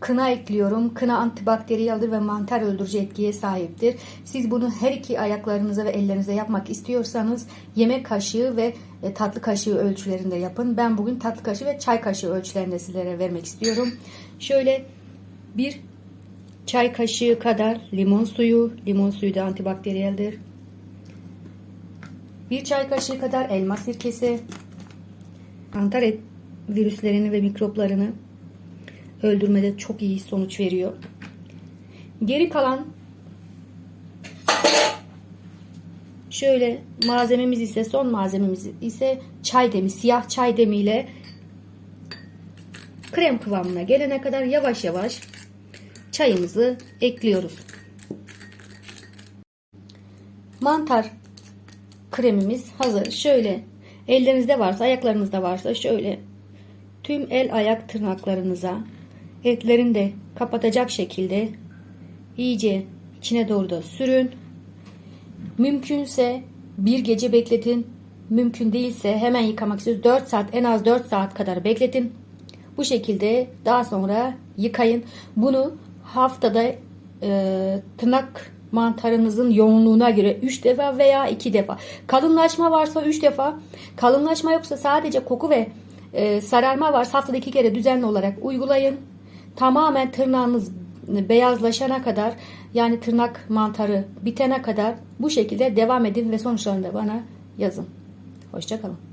kına ekliyorum. Kına antibakteriyeldir ve mantar öldürücü etkiye sahiptir. Siz bunu her iki ayaklarınıza ve ellerinize yapmak istiyorsanız yemek kaşığı ve e, tatlı kaşığı ölçülerinde yapın. Ben bugün tatlı kaşığı ve çay kaşığı ölçülerinde sizlere vermek istiyorum. Şöyle bir çay kaşığı kadar limon suyu. Limon suyu da antibakteriyeldir. Bir çay kaşığı kadar elma sirkesi. Kantar et virüslerini ve mikroplarını öldürmede çok iyi sonuç veriyor. Geri kalan şöyle malzememiz ise son malzememiz ise çay demi, siyah çay demiyle krem kıvamına gelene kadar yavaş yavaş çayımızı ekliyoruz. Mantar kremimiz hazır. Şöyle ellerinizde varsa, ayaklarınızda varsa şöyle tüm el ayak tırnaklarınıza etlerini de kapatacak şekilde iyice içine doğru da sürün. Mümkünse bir gece bekletin. Mümkün değilse hemen yıkamak istiyorsanız 4 saat en az 4 saat kadar bekletin. Bu şekilde daha sonra yıkayın. Bunu haftada e, tırnak mantarınızın yoğunluğuna göre 3 defa veya 2 defa. Kalınlaşma varsa 3 defa. Kalınlaşma yoksa sadece koku ve e, sararma varsa haftada 2 kere düzenli olarak uygulayın. Tamamen tırnağınız beyazlaşana kadar yani tırnak mantarı bitene kadar bu şekilde devam edin ve sonuçlarını da bana yazın. Hoşçakalın.